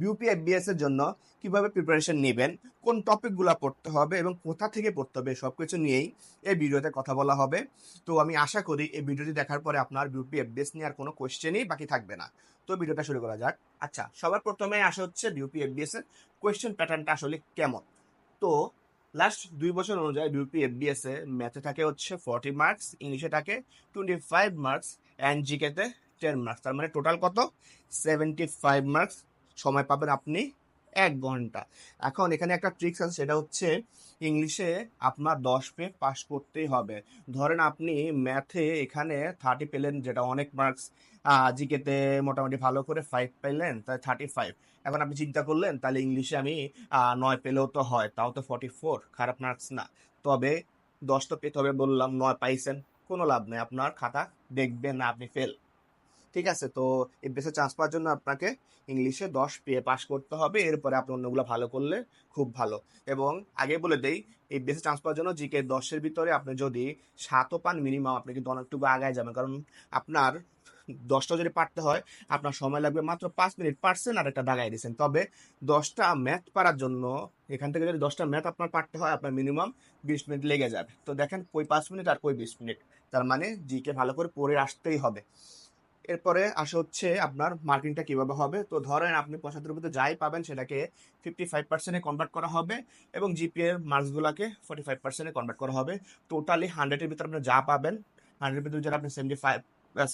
BUP FBS এর জন্য কীভাবে প্রিপারেশন নেবেন, কোন টপিকগুলো পড়তে হবে এবং কোথা থেকে পড়তে হবে সব কিছু নিয়েই এই ভিডিওতে কথা বলা হবে। তো আমি আশা করি এই ভিডিওটি দেখার পরে আপনার বিউপি এফবিএস নিয়ে আর কোনো কোয়েশ্চেনই বাকি থাকবে না। তো ভিডিওটা শুরু করা যাক। আচ্ছা সবার প্রথমে আসা হচ্ছে বিউপি এফবিএস এর কোয়েশ্চেন প্যাটার্নটা আসলে কেমন? তো লাস্ট দুই বছর অনুযায়ী বিউপি এফবিএস এ ম্যাথে থাকে হচ্ছে ফর্টি মার্কস ইংলিশে থাকে টোয়েন্টি ফাইভ মার্কস অ্যান্ড জিকেতে টেন মার্কস তার মানে টোটাল কত? সেভেন্টি ফাইভ মার্কস সময় পাবেন আপনি এক ঘণ্টা। এখন এখানে একটা ট্রিক্স আছে, সেটা হচ্ছে ইংলিশে আপনার দশ পে পাস করতেই হবে। ধরেন আপনি ম্যাথে এখানে থার্টি পেলেন, যেটা অনেক মার্কস জিকেতে মোটামুটি ভালো করে ফাইভ পেলেন, তাই থার্টি ফাইভ এখন আপনি চিন্তা করলেন, তাহলে ইংলিশে আমি নয় পেলেও তো হয়, তাও তো ফর্টি ফোর খারাপ মার্কস না। তবে দশ তো পেতে হবে বললাম, নয় পাইছেন, কোনো লাভ নেই, আপনার খাতা দেখবেন না আপনি ফেল ঠিক আছে? তো এফবিএসে চান্স পাওয়ার জন্য আপনাকে ইংলিশে দশ পেয়ে পাস করতে হবে। এরপরে আপনি অন্যগুলো ভালো করলে খুব ভালো। এবং আগে বলে দেই এফবিএসে চান্স পাওয়ার জন্য জিকে দশের ভিতরে আপনি যদি সাতও পান মিনিমাম আপনি কিন্তু অনেকটুকু আগায় যাবেন। কারণ আপনার দশটা যদি পারতে হয়, আপনার সময় লাগবে মাত্র পাঁচ মিনিট। পারছেন আর একটা দাগাই দিয়েছেন। তবে দশটা ম্যাথ পারার জন্য, এখান থেকে যদি দশটা ম্যাথ আপনার পারতে হয়, আপনার মিনিমাম বিশ মিনিট লেগে যাবে। তো দেখেন, কই পাঁচ মিনিট আর কই বিশ মিনিট। তার মানে জিকে ভালো করে পড়ে আসতেই হবে। এরপরে আসা হচ্ছে আপনার মার্কিংটা কীভাবে হবে? তো ধরেন আপনি পঁচাত্তর মধ্যে যাই পাবেন সেটাকে ফিফটি ফাইভ পার্সেন্টে কনভার্ট করা হবে এবং জিপিএর মার্কসগুলোকে ফোর্টি ফাইভ পার্সেন্টে কনভার্ট করা হবে। টোটালি হান্ড্রেডের ভিতরে আপনি যা পাবেন হান্ড্রেডের ভিতরে যারা আপনি সেভেন্টি ফাইভ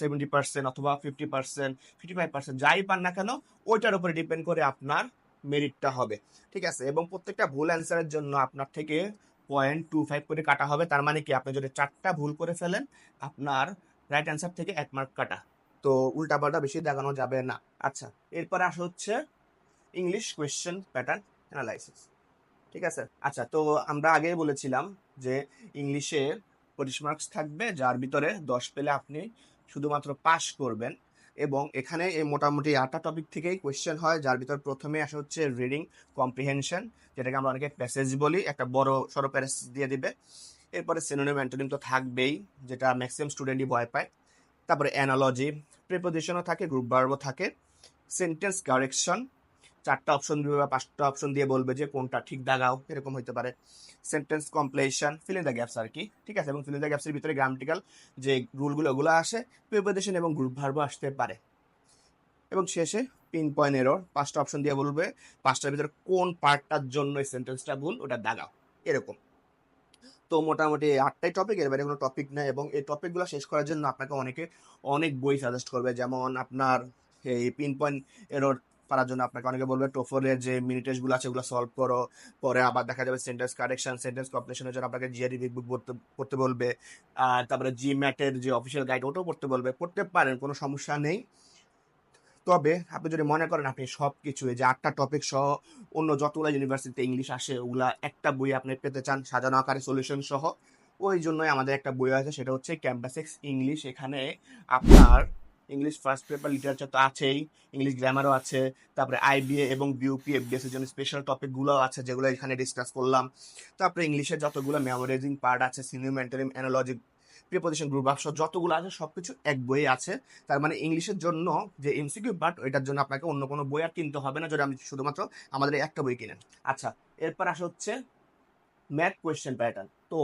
সেভেন্টি পার্সেন্ট অথবা fifty percent fifty five percent যাই পান না কেন, ওইটার উপরে ডিপেন্ড করে আপনার মেরিটটা হবে। ঠিক আছে? এবং প্রত্যেকটা ভুল অ্যান্সারের জন্য আপনার থেকে পয়েন্ট টু ফাইভ করে কাটা হবে। তার মানে কি? আপনি যদি চারটা ভুল করে ফেলেন, আপনার রাইট অ্যান্সার থেকে এক মার্ক কাটা। তো উল্টাপাল্টা বেশি দেখানো যাবে না। আচ্ছা এরপরে আসা হচ্ছে ইংলিশ কোয়েশ্চেন প্যাটার্ন অ্যানালাইসিস ঠিক আছে? আচ্ছা তো আমরা আগে বলেছিলাম যে ইংলিশে পঁচিশ মার্কস থাকবে, যার ভিতরে দশ পেলে আপনি শুধুমাত্র পাস করবেন এবং এখানে এই মোটামুটি আটটা টপিক থেকেই কোয়েশ্চেন হয়, যার ভিতর প্রথমে আসা হচ্ছে রিডিং কম্প্রিহেনশন যেটাকে আমরা অনেকে প্যাসেজ বলি, একটা বড় সড়ো প্যাসেজ দিয়ে দিবে। এরপরে সেনোনিম অ্যান্টোনিম তো থাকবেই, যেটা ম্যাক্সিমাম স্টুডেন্টই ভয় পায়। তারপরে অ্যানালজি প্রিপোজিশনও থাকে গ্রুপ ভার্বও থাকে সেন্টেন্স কারেকশন চারটা অপশন দিবে বা পাঁচটা অপশন দিয়ে বলবে যে কোনটা ঠিক দাগাও, এরকম হতে পারে। Sentence completion filling the gaps আর কি, ঠিক আছে? এবং ফিলিং দ্য গ্যাপসের ভিতরে গ্রামাটিক্যাল যে রুলগুলো ওগুলো আসে প্রিপোজিশন এবং গ্রুপ ভার্বও আসতে পারে। এবং শেষে পিন পয়েন্ট এরর পাঁচটা অপশন দিয়ে বলবে, পাঁচটার ভিতরে কোন পার্টটার জন্য এই সেন্টেন্সটা ভুল, ওটা দাগাও, এরকম। তো মোটামুটি আটটাই টপিক এর বাইরে কোনো টপিক নেই এবং এই টপিকগুলো শেষ করার জন্য আপনাকে অনেকে অনেক বই সাজেস্ট করবে। যেমন আপনার, এই পিন পয়েন্ট এরর পারার জন্য আপনাকে অনেকে বলবে টোফলের যে মিনিটেসগুলো আছে ওগুলো সলভ করো। পরে আবার দেখা যাবে সেন্টেন্স কারেকশন সেন্টেন্স কম্পিটিশনের জন্য আপনাকে জিআরই বুক পড়তে পড়তে বলবে। আর তারপরে জি ম্যাটের যে অফিসিয়াল গাইড ওটাও পড়তে বলবে। পড়তে পারেন, কোনো সমস্যা নেই। তবে আপনি যদি মনে করেন আপনি সব কিছু যে আটটা টপিক সহ অন্য যতগুলো ইউনিভার্সিটিতে ইংলিশ আসে, ওগুলা একটা বই আপনি পেতে চান সাজানো আকারে সলিউশন সহ, ওই জন্যই আমাদের একটা বই আছে, সেটা হচ্ছে ক্যাম্পাস এক্স ইংলিশ এখানে আপনার ইংলিশ ফার্স্ট পেপার লিটারেচার তো আছেই ইংলিশ গ্রামারও আছে, তারপরে আইবিএ এবং বিউপি এফবিএস এর জন্য স্পেশাল টপিকগুলোও আছে, যেগুলো এখানে ডিসকাস করলাম। তারপরে ইংলিশের যতগুলো মেমোরাইজিং পার্ট আছে সিনিমেন্টারিম অ্যানোলজি প্রিপোজিশন গ্রুপ বাক্স যতগুলো আছে, সবকিছু এক বইয়ে আছে। তার মানে ইংলিশের জন্য যে এমসিকিউ পার্ট ওইটার জন্য আপনাকে অন্য কোনো বই আর কিনতে হবে না, যদি আপনি শুধুমাত্র আমাদের একটা বই কিনেন। আচ্ছা এরপর আসা হচ্ছে ম্যাথ কোয়েশ্চেন প্যাটার্ন তো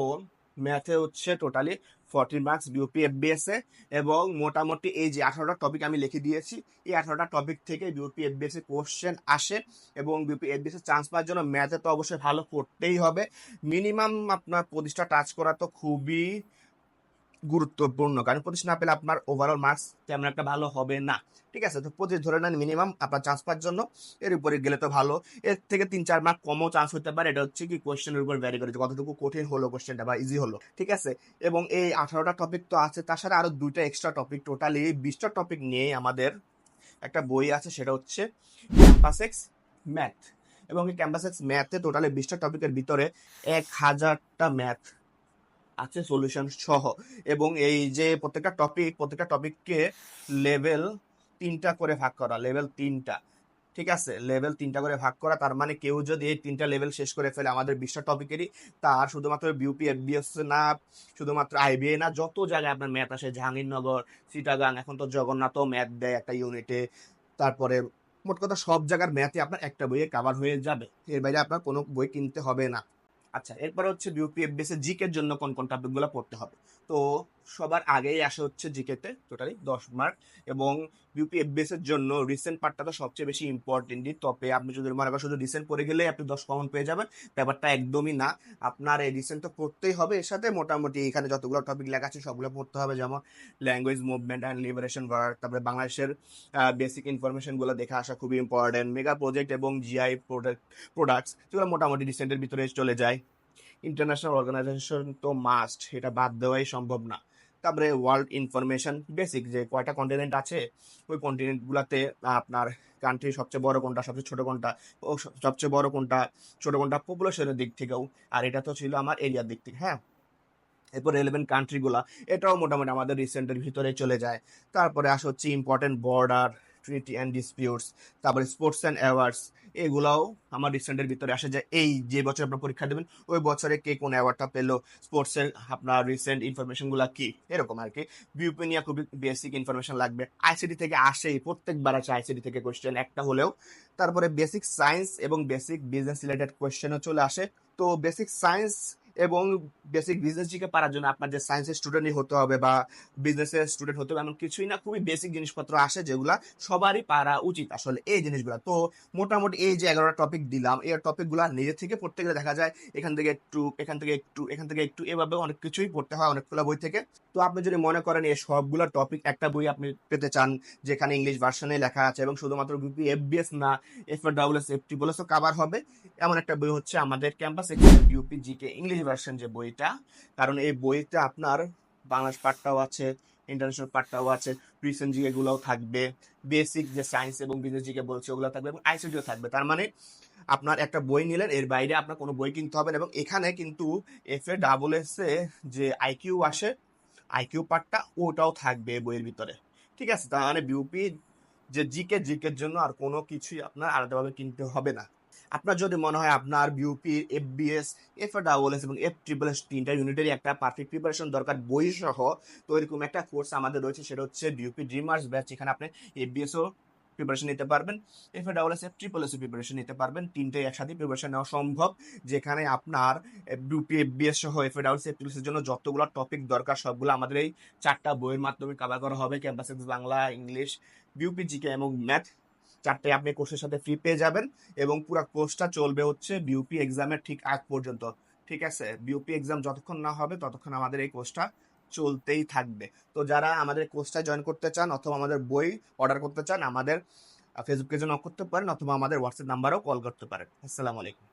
ম্যাথে হচ্ছে totally forty marks BUP FBS এ, এবং মোটামুটি এই যে আঠারোটা টপিক আমি লিখে দিয়েছি, এই আঠারোটা টপিক থেকে বিউপি এফবিএস এ কোশ্চেন আসে, এবং বিউপি এফবিএস এর চান্স পাওয়ার জন্য ম্যাথে তো অবশ্যই ভালো করতেই হবে। মিনিমাম আপনার পঁচিশটা টাচ করা তো খুবই গুরুত্বপূর্ণ। কারণ পঁচিশ না পেলে আপনার ওভারঅল মার্কস তেমন একটা ভালো হবে না। ঠিক আছে? তো পঁচিশ ধরে নেন মিনিমাম আপনার চান্স পাওয়ার জন্য। এর উপরে গেলে তো ভালো। এর থেকে তিন চার মার্ক কমও চান্স হতে পারে। এটা হচ্ছে কি কোয়েশ্চেনের উপর ভ্যারি করেছে কতটুকু কঠিন হলো কোয়েশ্চেনটা বা ইজি হলো। ঠিক আছে? এবং এই আঠারোটা টপিক তো আছে। তাছাড়া আরও দুইটা এক্সট্রা টপিক টোটালি বিশটা টপিক নিয়ে আমাদের একটা বই আছে। সেটা হচ্ছে ক্যাম্পাসেক্স ম্যাথ এবং এই ক্যাম্পাসেক্স ম্যাথে টোটালি বিশটা টপিকের ভিতরে এক হাজারটা ম্যাথ আছে সলিউশন সহ। এবং এই যে প্রত্যেকটা টপিক প্রত্যেকটা টপিককে লেভেল তিনটা করে ভাগ করা লেভেল তিনটা। ঠিক আছে? লেভেল তিনটা করে ভাগ করা, তার মানে কেউ যদি এই তিনটা লেভেল শেষ করে ফেলে আমাদের বিশটা টপিকেরই তার শুধুমাত্র বিউপি এফবিএস না শুধুমাত্র আইবিএ না, যত জায়গায় আপনার ম্যাথ আসে, জাহাঙ্গীরনগর সিটাগাং এখন তো জগন্নাথও ম্যাথ দেয় একটা ইউনিটে তারপরে মোট কথা সব জায়গার ম্যাথে আপনার একটা বইয়ে কাভার হয়ে যাবে। এর বাইরে আপনার কোনো বই কিনতে হবে না। আচ্ছা এরপর হচ্ছে বিউপিএফবিএস এর জিকের জন্য কোন কোন টপিকগুলো পড়তে হবে? তো সবার আগেই আসে হচ্ছে জিকেতে টোটালি দশ মার্ক এবং বিউপিএফবিএস এর জন্য রিসেন্ট পার্টটা তো সবচেয়ে বেশি ইম্পর্টেন্ট তবে আপনি যদি মনে করেন শুধু রিসেন্ট পড়ে গেলে আপনি দশ কমন পেয়ে যাবেন, ব্যাপারটা একদমই না। আপনার এই রিসেন্ট তো পড়তেই হবে এর সাথে। মোটামুটি এখানে যতগুলো টপিক লেখা আছে সবগুলো পড়তে হবে, যেমন language movement and liberation war তারপরে বাংলাদেশের বেসিক ইনফরমেশনগুলো দেখে আসা খুবই ইম্পর্টেন্ট মেগা প্রজেক্ট এবং জিআই প্রোডাক্ট প্রোডাক্টস যেগুলো মোটামুটি রিসেন্টের ভিতরে চলে যায়। ইন্টারন্যাশনাল অর্গানাইজেশন তো মাস্ট এটা বাদ দেওয়াই সম্ভব না। তারপরে ওয়ার্ল্ড ইনফরমেশন বেসিক যে কয়টা কন্টিনেন্ট আছে, ওই কন্টিনেন্টগুলোতে আপনার কান্ট্রি সবচেয়ে বড় কোনটা, সবচেয়ে ছোট কোনটা, ও সবচেয়ে বড় কোনটা, ছোট কোনটা পপুলেশনের দিক থেকেও, আর এটা তো ছিল আমার এরিয়ার দিক থেকে হ্যাঁ? এরপর রেলেভেন্ট কান্ট্রিগুলো এটাও মোটামুটি আমাদের রিসেন্টের ভিতরে চলে যায়। তারপরে আস হচ্ছে important border treaty and disputes তারপরে স্পোর্টস অ্যান্ড অ্যাওয়ার্ডস এগুলাও আমার রিসেন্টের ভিতরে আসে যে এই যে বছর আপনার পরীক্ষা দেবেন, ওই বছরে কে কোন অ্যাওয়ার্ডটা পেল স্পোর্টসের আপনার রিসেন্ট ইনফরমেশনগুলো কি? এরকম আর কি। বিউপি নিয়ে খুবই বেসিক ইনফরমেশন লাগবে আইসিডি থেকে আসেই, প্রত্যেকবার আছে আইসিডি থেকে কোয়েশ্চেন একটা হলেও। তারপরে বেসিক সায়েন্স এবং বেসিক বিজনেস রিলেটেড কোয়েশ্চেনও চলে আসে। তো বেসিক সায়েন্স এবং বেসিক বিজনেস জিকে পারার জন্য আপনার যে সায়েন্সের স্টুডেন্টই হতে হবে বা বিজনেসের স্টুডেন্ট হতে হবে, এমন কিছুই না। খুবই বেসিক জিনিসপত্র আসে যেগুলা সবারই পারা উচিত আসলে এই জিনিসগুলো। তো মোটামুটি এই যে এগারোটা টপিক দিলাম, এই টপিকগুলো নিজে থেকে পড়তে গেলে দেখা যায় এখান থেকে একটু, এখান থেকে একটু, এখান থেকে একটু, এভাবে অনেক কিছুই পড়তে হয় অনেকগুলো বই থেকে। তো আপনি যদি মনে করেন এই সবগুলো টপিক একটা বই আপনি পেতে চান, যেখানে ইংলিশ ভার্সনে লেখা আছে এবং শুধুমাত্র বিপি এফবিএস না F double S F triple S O cover হবে। এমন একটা বই হচ্ছে আমাদের campus UP GK English version যে বইটা, কারণ এই বইতে আপনার বাংলাদেশ পার্টটাও আছে ইন্টারন্যাশনাল পার্টটাও আছে রিসেন্ট জিকে গুলোও থাকবে বেসিক যে সায়েন্স এবং বিজনেস জিকে বলছে ওগুলো থাকবে এবং আইসিডিও থাকবে। তার মানে আপনার একটা বই নিলেন, এর বাইরে আপনার কোনো বই কিনতে হবে না এবং এখানে কিন্তু F A double S A যে আইকিউ আসে আইকিউ পার্টটা ওটাও থাকবে বইয়ের ভিতরে। ঠিক আছে? তার মানে বিউপি যে জিকে, জিকের জন্য আর কোনো কিছুই আপনার আলাদাভাবে কিনতে হবে না। আপনার যদি মনে হয় আপনার BUP F BS F double S এবং এফ ট্রিপল এস তিনটা ইউনিটেরই একটা পারফেক্ট প্রিপারেশন দরকার বই সহ তো এরকম একটা কোর্স আমাদের রয়েছে, সেটা হচ্ছে বিউপি ড্রিমার্স ব্যাচ এখানে আপনি এফ বিএসও প্রিপারেশন নিতে পারবেন F A double S F triple S preparation নিতে পারবেন তিনটে একসাথে প্রিপারেশন নেওয়া সম্ভব, যেখানে আপনার বিউপি এফ বিএস সহ F A double S F triple এর জন্য যতগুলো টপিক দরকার, সবগুলো আমাদের এই চারটা বইয়ের মাধ্যমে কভার করা হবে campus Bangla English BUP GK এবং ম্যাথ চারটে আপনি কোর্সের সাথে ফ্রি পেয়ে যাবেন এবং পুরো কোর্সটা চলবে হচ্ছে বিউপি এক্সামের ঠিক আগ পর্যন্ত। ঠিক আছে? বিউপি এক্সাম যতক্ষণ না হবে ততক্ষণ আমাদের এই কোর্সটা চলতেই থাকবে। তো যারা আমাদের কোর্সটা জয়েন করতে চান অথবা আমাদের বই অর্ডার করতে চান, আমাদের ফেসবুক পেজে নক করতে পারেন অথবা আমাদের হোয়াটসঅ্যাপ নাম্বারও কল করতে পারেন। আসসালামু আলাইকুম।